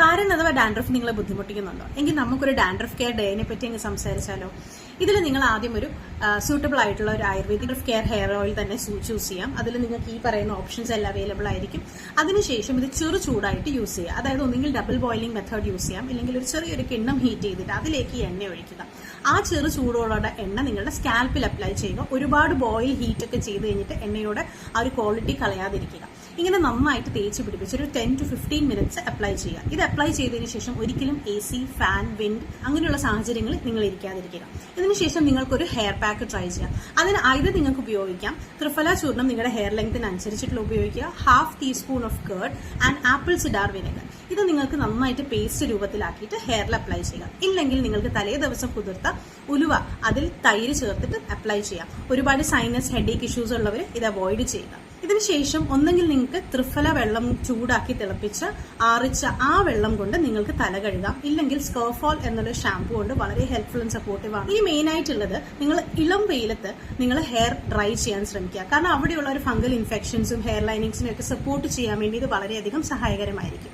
താരൻ അഥവാ ഡാൻഡ്രഫ് നിങ്ങളെ ബുദ്ധിമുട്ടിക്കുന്നുണ്ടോ? എങ്കിൽ നമുക്കൊരു ഡാൻഡ്രഫ് കെയർ ഡേനെ പറ്റി അങ്ങ് സംസാരിച്ചാലോ? ഇതിൽ നിങ്ങൾ ആദ്യം ഒരു സൂട്ടബിൾ ആയിട്ടുള്ള ഒരു ആയുർവേദിക് കെയർ ഹെയർ ഓയിൽ തന്നെ ചൂസ് ചെയ്യാം. അതിൽ നിങ്ങൾക്ക് ഈ പറയുന്ന ഓപ്ഷൻസ് എല്ലാം അവൈലബിൾ ആയിരിക്കും. അതിനുശേഷം ഇത് ചെറു ചൂടായിട്ട് യൂസ് ചെയ്യുക. അതായത് ഒന്നെങ്കിൽ ഡബിൾ ബോയിലിംഗ് മെത്തേഡ് യൂസ് ചെയ്യാം. ഇല്ലെങ്കിൽ ഒരു ചെറിയൊരു കിണ്ണം ഹീറ്റ് ചെയ്തിട്ട് അതിലേക്ക് എണ്ണ ഒഴിക്കുക. ആ ചെറു ചൂടോടെ എണ്ണ നിങ്ങളുടെ സ്കാൽപ്പിൽ അപ്ലൈ ചെയ്യുക. ഒരുപാട് ബോയിൽ ഹീറ്റ് ഒക്കെ ചെയ്ത് കഴിഞ്ഞിട്ട് എണ്ണയോടെ ആ ഒരു ക്വാളിറ്റി കളയാതിരിക്കുക. ഇങ്ങനെ നന്നായിട്ട് തേച്ച് പിടിപ്പിച്ച് ഒരു ten to fifteen minutes apply ചെയ്യുക. ഇത് അപ്ലൈ ചെയ്തതിന് ശേഷം ഒരിക്കലും എ സി ഫാൻ വിൻഡ് അങ്ങനെയുള്ള സാഹചര്യങ്ങളിൽ നിങ്ങൾ ഇരിക്കാതിരിക്കുക. ഇതിനുശേഷം നിങ്ങൾക്കൊരു ഹെയർ പാക്ക് ട്രൈ ചെയ്യാം അതിന് ആയത് നിങ്ങൾക്ക് ഉപയോഗിക്കാം. ത്രിഫല ചൂർണം നിങ്ങളുടെ ഹെയർ ലെങ്തിന് അനുസരിച്ചിട്ടുള്ള ഉപയോഗിക്കുക. Half teaspoon of curd and apple cider vinegar ഇത് നിങ്ങൾക്ക് നന്നായിട്ട് പേസ്റ്റ് രൂപത്തിലാക്കിയിട്ട് ഹെയറിൽ അപ്ലൈ ചെയ്യാം ഇല്ലെങ്കിൽ നിങ്ങൾക്ക് തലേ ദിവസം കുതിർത്ത ഉലുവ അതിൽ തൈര് ചേർത്തിട്ട് അപ്ലൈ ചെയ്യാം. ഒരുപാട് സൈനസ് ഹെഡേക്ക് ഇഷ്യൂസ് ഉള്ളവർ ഇത് അവോയ്ഡ് ചെയ്യുക. ഇതിനുശേഷം ഒന്നെങ്കിൽ നിങ്ങൾക്ക് ത്രിഫല വെള്ളം ചൂടാക്കി തിളപ്പിച്ച് ആറിച്ച ആ വെള്ളം കൊണ്ട് നിങ്ങൾക്ക് തല കഴുകാം. ഇല്ലെങ്കിൽ സ്കോഫോൾ എന്നുള്ള ഷാംപു കൊണ്ട് വളരെ ഹെൽപ്ഫുൾ ആൻഡ് സപ്പോർട്ടീവ് ആണ്. ഈ മെയിൻ ആയിട്ടുള്ളത് നിങ്ങൾ ഇളം വെയിലത്ത് നിങ്ങൾ ഹെയർ ഡ്രൈ ചെയ്യാൻ ശ്രമിക്കുക. കാരണം അവിടെയുള്ള ഒരു ഫംഗൽ ഇൻഫെക്ഷൻസും ഹെയർ ലൈനിങ്സിനും ഒക്കെ സപ്പോർട്ട് ചെയ്യാൻ വേണ്ടി ഇത് വളരെയധികം സഹായകരമായിരിക്കും.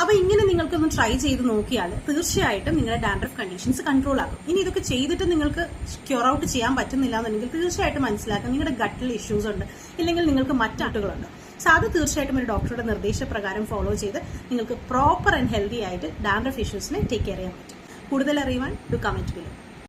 അപ്പൊ ഇങ്ങനെ നിങ്ങൾക്കൊന്ന് ട്രൈ ചെയ്ത് നോക്കിയാൽ തീർച്ചയായിട്ടും നിങ്ങളുടെ ഡാൻഡ്രഫ് കണ്ടീഷൻസ് കൺട്രോൾ ആകും. ഇനി ഇതൊക്കെ ചെയ്തിട്ട് നിങ്ങൾക്ക് ക്യൂർ ഔട്ട് ചെയ്യാൻ പറ്റുന്നില്ല എന്നുണ്ടെങ്കിൽ തീർച്ചയായിട്ടും മനസ്സിലാക്കാം. നിങ്ങളുടെ ഗട്ടിൽ ഇഷ്യൂസ് ഉണ്ട്. ഇല്ലെങ്കിൽ നിങ്ങൾക്ക് മറ്റാട്ടുകളുണ്ട് സോ അത് തീർച്ചയായിട്ടും ഒരു ഡോക്ടറുടെ നിർദ്ദേശപ്രകാരം ഫോളോ ചെയ്ത് നിങ്ങൾക്ക് പ്രോപ്പർ ആൻഡ് ഹെൽത്തി ആയിട്ട് ഡാൻഡ്രഫ് ഇഷ്യൂസിനെ ടേക്ക് കെയർ ചെയ്യാൻ പറ്റും. കൂടുതൽ അറിയുവാൻ ടു കമന്റ് ബിലോ